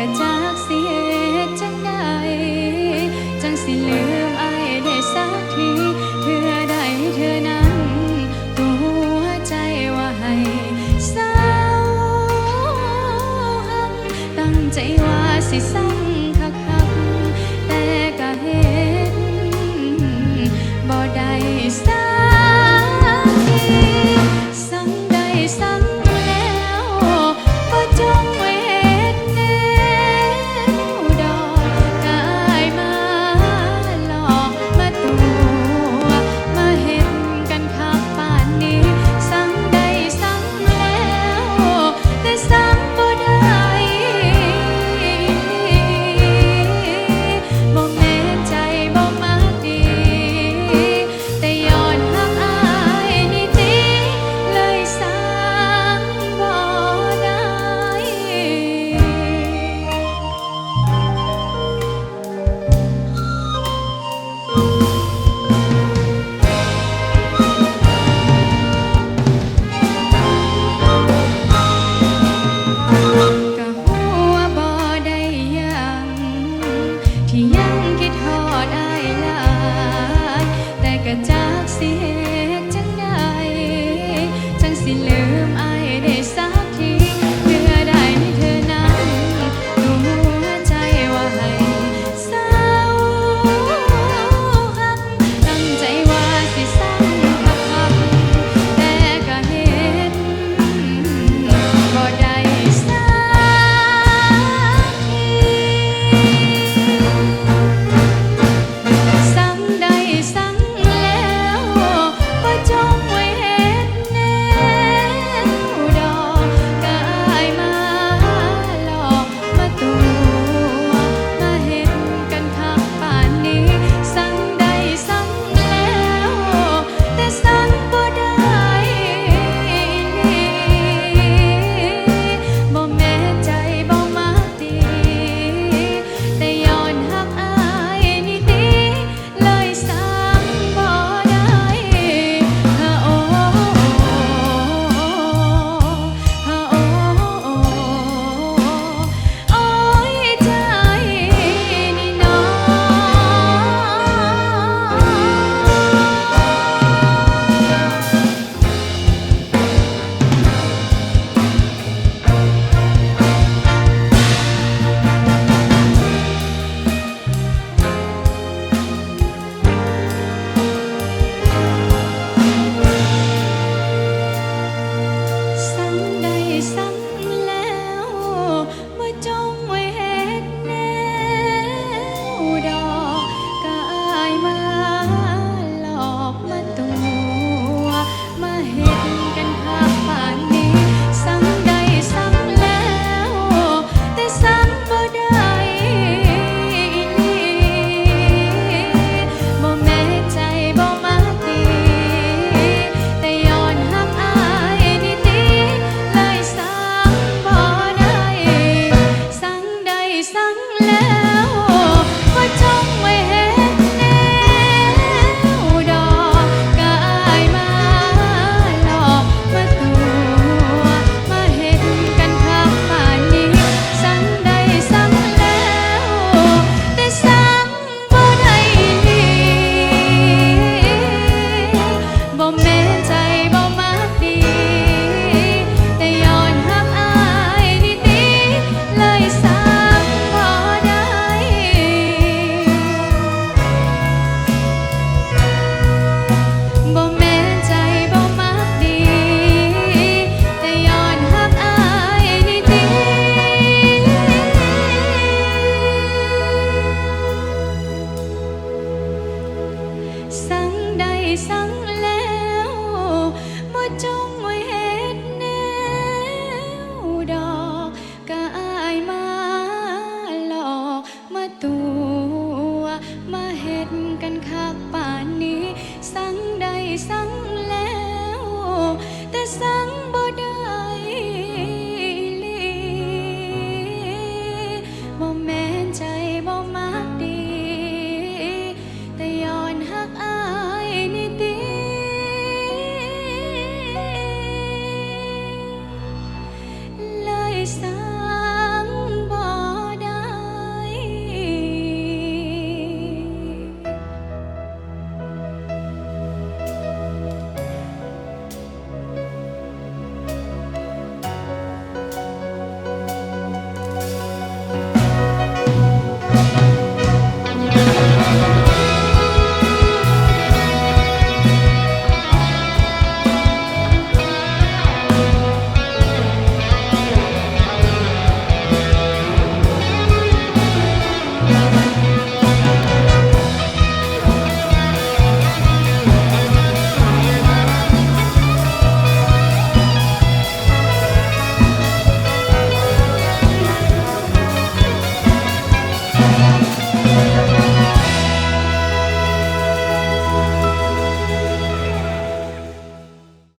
ก็จากเสียจังใดจังสิลืมไอ้ได้สักทีเธอได้เธอนั้นตัวใจว่าให้เศร้าหักตั้งใจว่าสิสั่ง